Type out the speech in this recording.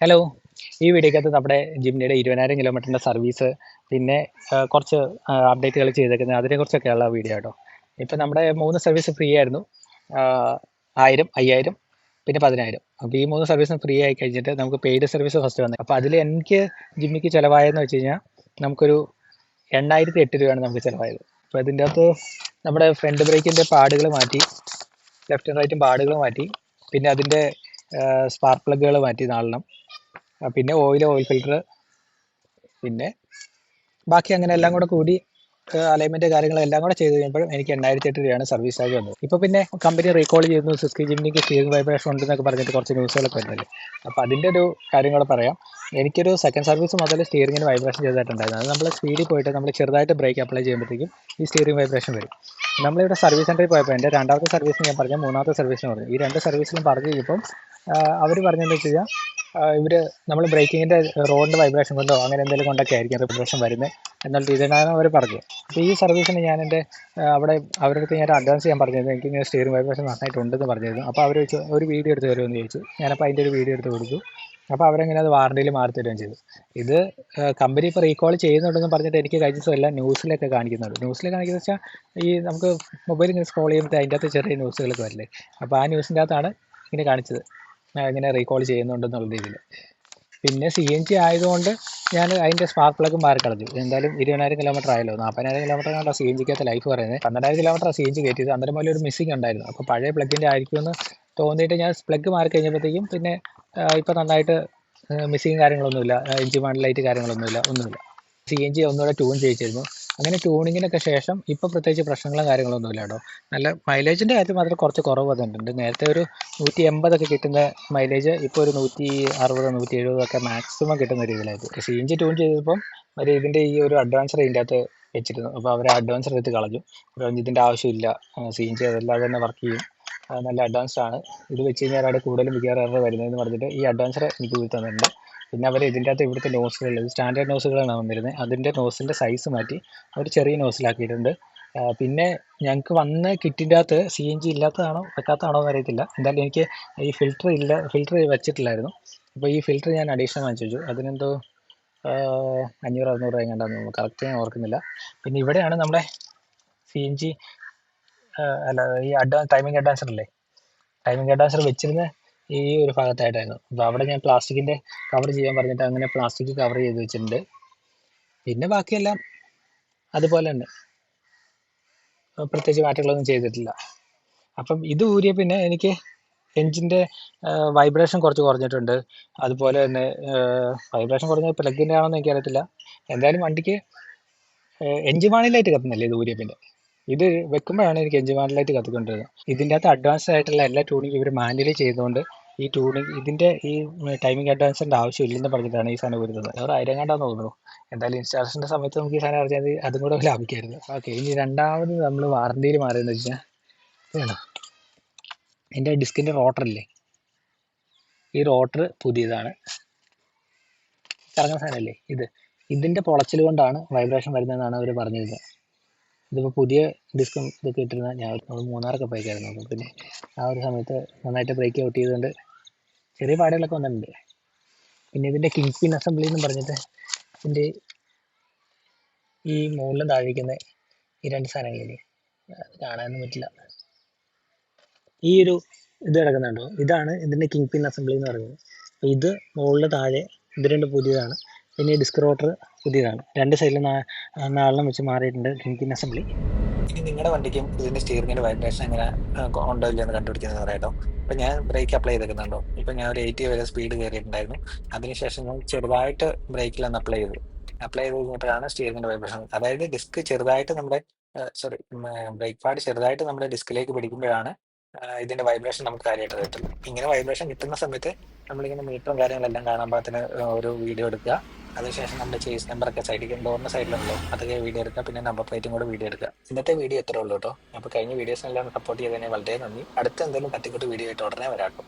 Hello ഈ വീഡിയോക്കകത്ത് നമ്മുടെ ജിംനിയുടെ ഇരുപതിനായിരം കിലോമീറ്ററിന്റെ സർവീസ് പിന്നെ കുറച്ച് അപ്ഡേറ്റുകൾ ചെയ്തേക്കുന്നത്. അതിനെക്കുറിച്ചൊക്കെയുള്ള വീഡിയോ കേട്ടോ. ഇപ്പം നമ്മുടെ മൂന്ന് സർവീസ് ഫ്രീ ആയിരുന്നു. ആയിരം അയ്യായിരം പിന്നെ പതിനായിരം. അപ്പോൾ ഈ മൂന്ന് സർവീസും ഫ്രീ ആയി കഴിഞ്ഞിട്ട് നമുക്ക് പെയ്ഡ് സർവീസ് ഫസ്റ്റ് വന്നത്. അപ്പോൾ അതിൽ എനിക്ക് ജിമ്മിക്ക് ചിലവായെന്ന് വെച്ച് കഴിഞ്ഞാൽ നമുക്കൊരു എണ്ണായിരത്തി എട്ട് രൂപയാണ് നമുക്ക് ചിലവായത്. അപ്പോൾ ഇതിന്റെ അകത്ത് നമ്മുടെ ഫ്രണ്ട് ബ്രേക്കിന്റെ പാടുകൾ മാറ്റി ലെഫ്റ്റും റൈറ്റും പാടുകൾ മാറ്റി പിന്നെ അതിന്റെ സ്പാർക്ക് പ്ലഗുകൾ മാറ്റി ആ, പിന്നെ ഓയിൽ ഓയിൽ ഫിൽറ്റർ പിന്നെ ബാക്കി അങ്ങനെ എല്ലാം കൂടെ കൂടി അലൈൻമെന്റ് കാര്യങ്ങളും എല്ലാം കൂടെ ചെയ്ത് കഴിയുമ്പോഴും എനിക്ക് എണ്ണായിരത്തി എട്ട് രൂപയാണ് സർവീസ് ചാർജ് വന്നത്. ഇപ്പോൾ പിന്നെ കമ്പനി റീകോൾ ചെയ്യുന്നു സിസ്കി ജിമ്മിക്ക് സ്റ്റിയറിംഗ് വൈബ്രേഷൻ ഉണ്ടെന്നൊക്കെ പറഞ്ഞിട്ട് കുറച്ച് ന്യൂസുകളൊക്കെ വരുന്നില്ലേ അപ്പോൾ അതിന്റെ ഒരു കാര്യം കൂടെ പറയാം. എനിക്കൊരു സെക്കൻഡ് സർവീസ് മുതൽ സ്റ്റിയറിംഗിന് വൈബ്രേഷൻ ചെയ്തിട്ടുണ്ടായിരുന്നു അത് നമ്മൾ സ്പീഡിൽ പോയിട്ട് നമ്മൾ ചെറുതായിട്ട് ബ്രേക്ക് അപ്ലൈ ചെയ്യുമ്പോഴത്തേക്കും ഈ സ്റ്റിയറിംഗ് വൈബ്രേഷൻ വരും. നമ്മളിവിടെ സർവീസ് സെന്ററിൽ പോയപ്പോൾ എന്റെ രണ്ടാമത്തെ സർവീസ് ഞാൻ പറഞ്ഞു മൂന്നാമത്തെ സർവീസിന് പറഞ്ഞു. ഈ രണ്ട് സർവീസിലും പറഞ്ഞു കഴിഞ്ഞപ്പം അവർ പറഞ്ഞതെന്ന് വെച്ച് കഴിഞ്ഞാൽ ഇവർ നമ്മൾ ബ്രേക്കിങ്ങിന്റെ റോഡിന്റെ വൈബ്രേഷൻ കൊണ്ടോ അങ്ങനെ എന്തെങ്കിലും കൊണ്ടൊക്കെ ആയിരിക്കും വൈബ്രേഷൻ വരുന്നത് എന്നുള്ള രീതിയിലാണ് അവർ പറഞ്ഞു അപ്പോൾ ഈ സർവീസിന് ഞാൻ എന്റെ അവിടെ അവരുടെ അടുത്ത് ഞാൻ അഡ്വാൻസ് ചെയ്യാൻ പറഞ്ഞിരുന്നു. എനിക്ക് ഇങ്ങനെ സ്റ്റിയറിംഗ് വൈബ്രേഷൻ നന്നായിട്ടുണ്ടെന്ന് പറഞ്ഞിരുന്നു. അപ്പോൾ അവർ ചോദിച്ചു ഒരു വീഡിയോ എടുത്ത് തരുമെന്ന് ചോദിച്ചു. ഞാനപ്പോൾ അതിന്റെ ഒരു വീഡിയോ എടുത്ത് കൊടുത്തു. അപ്പോൾ അവരെങ്ങനെ അത് വാറണ്ടിയിൽ മാറി തരുകയും ചെയ്തു. ഇത് കമ്പനി ഇപ്പോൾ റീകോൾ ചെയ്യുന്നുണ്ടെന്ന് പറഞ്ഞിട്ട് എനിക്ക് ദിവസം എല്ലാം ന്യൂസിലൊക്കെ കാണിക്കുന്നുണ്ട്. ന്യൂസിൽ കാണിക്കുന്നത് വെച്ചാൽ ഈ നമുക്ക് മൊബൈൽ ഇങ്ങനെ സ്ക്രോൾ ചെയ്യുമ്പോൾ അതിന്റെ അകത്ത് ചെറിയ ന്യൂസുകളൊക്കെ വരില്ലേ? അപ്പോൾ ആ ന്യൂസിന്റെ അകത്താണ് ഇങ്ങനെ കാണിച്ചത്. ഇങ്ങനെ റീകോൾ ചെയ്യുന്നുണ്ടെന്നുള്ള രീതിയിൽ. പിന്നെ സി എൻ ജി ആയതുകൊണ്ട് ഞാൻ അതിന്റെ സ്പാർക്ക് പ്ലഗ് മാറി കളഞ്ഞു എന്തായാലും ഇരുപതിനായിരം കിലോമീറ്റർ ആയല്ലോ. നാൽപ്പതിനായിരം കിലോമീറ്റർ ആണ് സി എൻ ജിക്കകത്ത് ലൈഫ് പറയുന്നത്. പന്ത്രണ്ടായിരം കിലോമീറ്റർ സി എൻ ജി കയറ്റിയത്. അന്നേരം പോലെ ഒരു മിസ്സിംഗ് ഉണ്ടായിരുന്നു. അപ്പോൾ പഴയ പ്ലഗിന്റെ ആയിരിക്കുമെന്ന് തോന്നിയിട്ട് ഞാൻ പ്ലഗ് മാറി കഴിഞ്ഞപ്പോഴത്തേക്കും പിന്നെ ഇപ്പോൾ നന്നായിട്ട് മിസ്സിങ് കാര്യങ്ങളൊന്നുമില്ല. എഞ്ചിൻ വൺ ലൈറ്റ് കാര്യങ്ങളൊന്നുമില്ല. ഒന്നുമില്ല. സി എൻ ജി ഒന്നുകൂടെ ട്യൂൺ ചെയ്യിച്ചിരുന്നു. അങ്ങനെ ട്യൂണിങ്ങിനൊക്കെ ശേഷം ഇപ്പോൾ പ്രത്യേകിച്ച് പ്രശ്നങ്ങളും കാര്യങ്ങളൊന്നുമില്ല കേട്ടോ. നല്ല മൈലേജിന്റെ കാര്യത്തിൽ മാത്രം കുറച്ച് കുറവ് വന്നിട്ടുണ്ട്. നേരത്തെ ഒരു നൂറ്റി എൺപതൊക്കെ കിട്ടുന്ന മൈലേജ് ഇപ്പോൾ ഒരു നൂറ്റി അറുപത് നൂറ്റി എഴുപതൊക്കെ മാക്സിമം കിട്ടുന്ന രീതിയിലായിരുന്നു. സി എൻ ട്യൂൺ ചെയ്തപ്പം ഒരു ഇതിന്റെ ഈ ഒരു അഡ്വാൻസർ ഇതിന്റെ അകത്ത് വെച്ചിരുന്നു. അപ്പോൾ അവർ അഡ്വാൻസർ എടുത്ത് കളഞ്ഞു. ഇതിന്റെ ആവശ്യമില്ല. സി എൻ ജി അതല്ലാതെ തന്നെ വർക്ക് ചെയ്യും. നല്ല അഡ്വാൻസ്ഡ് ആണ്. ഇത് വെച്ച് കഴിഞ്ഞാൽ അവിടെ കൂടുതലും മിക്കവാറും എറർ വരുന്നതെന്ന് പറഞ്ഞിട്ട് ഈ അഡ്വാൻസർ എനിക്ക് കൂടി തന്നിട്ടുണ്ട് പിന്നെ അവർ ഇതിന്റെ അകത്ത് ഇവിടുത്തെ നോസുകൾ സ്റ്റാൻഡേർഡ് നോസുകളാണ് വന്നിരുന്നത്. അതിന്റെ നോസിന്റെ സൈസ് മാറ്റി അവർ ചെറിയ നോസിലാക്കിയിട്ടുണ്ട് പിന്നെ ഞങ്ങൾക്ക് വന്ന കിറ്റിന്റെ അകത്ത് സി എൻ ജി ഇല്ലാത്തതാണോ വെക്കാത്തതാണോ എന്ന് അറിയത്തില്ല. എന്തായാലും എനിക്ക് ഈ ഫിൽറ്റർ ഇല്ല ഫിൽറ്റർ വെച്ചിട്ടില്ലായിരുന്നു. അപ്പോൾ ഈ ഫിൽറ്റർ ഞാൻ അഡീഷണൽ വാങ്ങിച്ചു വെച്ചു. അതിനെന്തോ അഞ്ഞൂറ് അറുന്നൂറ് രൂപ എങ്ങാണ്ടാന്ന് കറക്റ്റ് ഞാൻ ഓർക്കുന്നില്ല. പിന്നെ ഇവിടെയാണ് നമ്മുടെ സി എൻ ജി അല്ല ഈ അഡ്വാൻസ് ടൈമിംഗ് അഡ്വാൻസർ അല്ലേ ടൈമിംഗ് അഡ്വാൻസർ വെച്ചിരുന്ന ഈ ഒരു ഭാഗത്തായിട്ടായിരുന്നു. അപ്പോൾ അവിടെ ഞാൻ പ്ലാസ്റ്റിക്കിന്റെ കവർ ചെയ്യാൻ പറഞ്ഞിട്ട് അങ്ങനെ പ്ലാസ്റ്റിക് കവർ ചെയ്ത് വെച്ചിട്ടുണ്ട്. പിന്നെ ബാക്കിയെല്ലാം അതുപോലെ തന്നെ. പ്രത്യേകിച്ച് മാറ്റങ്ങളൊന്നും ചെയ്തിട്ടില്ല. അപ്പം ഇത് ഊരിയ പിന്നെ എനിക്ക് എൻജിന്റെ വൈബ്രേഷൻ കുറച്ച് കുറഞ്ഞിട്ടുണ്ട്. അതുപോലെ തന്നെ വൈബ്രേഷൻ കുറഞ്ഞ പ്ലഗിന്റെ ആണോ എന്ന് എനിക്കറിയത്തില്ല. എന്തായാലും വണ്ടിക്ക് എൻജിൻ വാണിലായിട്ട് കത്തുന്നില്ല ഇത് ഊരിയ പിന്നെ? ഇത് വെക്കുമ്പോഴാണ് എനിക്ക് എഞ്ചിൻ മാനലായിട്ട് കത്തിക്കൊണ്ടിരുന്നത് ഇതിന്റെ അകത്ത് അഡ്വാൻസ് ആയിട്ടുള്ള എല്ലാ ട്യൂണിങ് ഇവർ മാനുവലി ചെയ്തുകൊണ്ട് ഈ ട്യൂണിങ് ഇതിന്റെ ഈ ടൈമിംഗ് അഡ്വാൻസിന്റെ ആവശ്യമില്ലെന്ന് പറഞ്ഞിട്ടാണ് ഈ സാധനം വരുന്നത്. അവർ ആയിരം കണ്ടാന്ന് തോന്നുന്നു. എന്തായാലും ഇൻസ്റ്റാളേഷന്റെ സമയത്ത് നമുക്ക് ഈ സാധനം അറിഞ്ഞാൽ അതും കൂടെ ലാഭിക്കായിരുന്നു. ഓക്കെ ഇനി രണ്ടാമത് നമ്മൾ വാറണ്ടിയിൽ മാറിയെന്ന് വെച്ചാൽ എന്റെ ഡിസ്കിന്റെ റോട്ടറില്ലേ ഈ റോട്ടർ പുതിയതാണ്. കറങ്ങുന്ന സാധനമല്ലേ? ഇത്. ഇതിന്റെ പൊളച്ചിൽ കൊണ്ടാണ് വൈബ്രേഷൻ വരുന്നതെന്നാണ് അവർ പറഞ്ഞിരുന്നത്. ഇതിപ്പോൾ പുതിയ ഡിസ്കും ഇതൊക്കെ ഇട്ടിരുന്ന ഞാൻ മൂന്നാറൊക്കെ പോയിക്കായിരുന്നു അപ്പം പിന്നെ ആ ഒരു സമയത്ത് നന്നായിട്ട് ബ്രേക്ക് ഔട്ട് ചെയ്തുകൊണ്ട് ചെറിയ പാടുകളൊക്കെ വന്നിട്ടുണ്ട്. പിന്നെ ഇതിന്റെ കിങ് പിൻ അസംബ്ലി എന്ന് പറഞ്ഞിട്ട് ഇതിന്റെ ഈ മുകളിലും താഴേക്കുന്ന ഈ രണ്ട് സാധനങ്ങളില്ലേ? കാണാനൊന്നും പറ്റില്ല. ഈ ഒരു ഇത് കിടക്കുന്നുണ്ടോ? ഇതാണ് ഇതിന്റെ കിങ് പിൻ അസംബ്ലി എന്ന് പറയുന്നത്. അപ്പോൾ ഇത് മുകളിൽ താഴെ ഇത് രണ്ട് പുതിയതാണ്. പിന്നെ ഡിസ്ക് റോട്ടർ പുതിയതാണ്. രണ്ട് സൈഡിലും നാലെണ്ണം വെച്ച് മാറിയിട്ടുണ്ട് കിങ് അസംബ്ലി ഇനി നിങ്ങളുടെ വണ്ടിക്കും ഇതിന്റെ സ്റ്റിയറിങ്ങിന്റെ വൈബ്രേഷൻ എങ്ങനെ ഉണ്ടോ ഇല്ലെന്ന് കണ്ടുപിടിക്കുന്നത് പറയാട്ടോ ഇപ്പം ഞാൻ ബ്രേക്ക് അപ്ലൈ ചെയ്തിട്ടുണ്ടോ ഇപ്പം ഞാൻ ഒരു എയ്റ്റി വരെ സ്പീഡ് കയറിയിട്ടുണ്ടായിരുന്നു. അതിനുശേഷം ഞാൻ ചെറുതായിട്ട് ബ്രേക്കിൽ ഒന്ന് അപ്ലൈ ചെയ്തു അപ്ലൈ ചെയ്ത് കഴിഞ്ഞപ്പോഴാണ് സ്റ്റിയറിങ്ങിന്റെ വൈബ്രേഷൻ അതായത് ഡിസ്ക് ചെറുതായിട്ട് നമ്മുടെ സോറി ബ്രേക്ക് പാഡ് ചെറുതായിട്ട് നമ്മുടെ ഡിസ്കിലേക്ക് പിടിക്കുമ്പോഴാണ് ഇതിന്റെ വൈബ്രേഷൻ നമുക്ക് കാര്യമായിട്ട് കിട്ടുന്നത്. ഇങ്ങനെ വൈബ്രേഷൻ കിട്ടുന്ന സമയത്ത് നമ്മളിങ്ങനെ മീറ്ററും കാര്യങ്ങളെല്ലാം പാകത്തിന് ഒരു വീഡിയോ എടുക്കുക. അതിനുശേഷം നമ്മുടെ ചേസ് നമ്പറൊക്കെ സൈഡിൽ ഡോറിന്റെ സൈഡിലുണ്ടോ അതൊക്കെ വീഡിയോ എടുക്കുക പിന്നെ നമ്പർ പ്ലേറ്റും കൂടെ വീഡിയോ എടുക്കുക ഇന്നത്തെ വീഡിയോ എത്ര ഉള്ളൂ കേട്ടോ. അപ്പോൾ കഴിഞ്ഞ വീഡിയോസ് എല്ലാം സപ്പോർട്ട് ചെയ്തതിനെ വളരെ നന്ദി. അടുത്ത എന്തെങ്കിലും തട്ടിക്കൂട്ട് വീഡിയോ ആയിട്ട് ഉടനെ വരാട്ടോ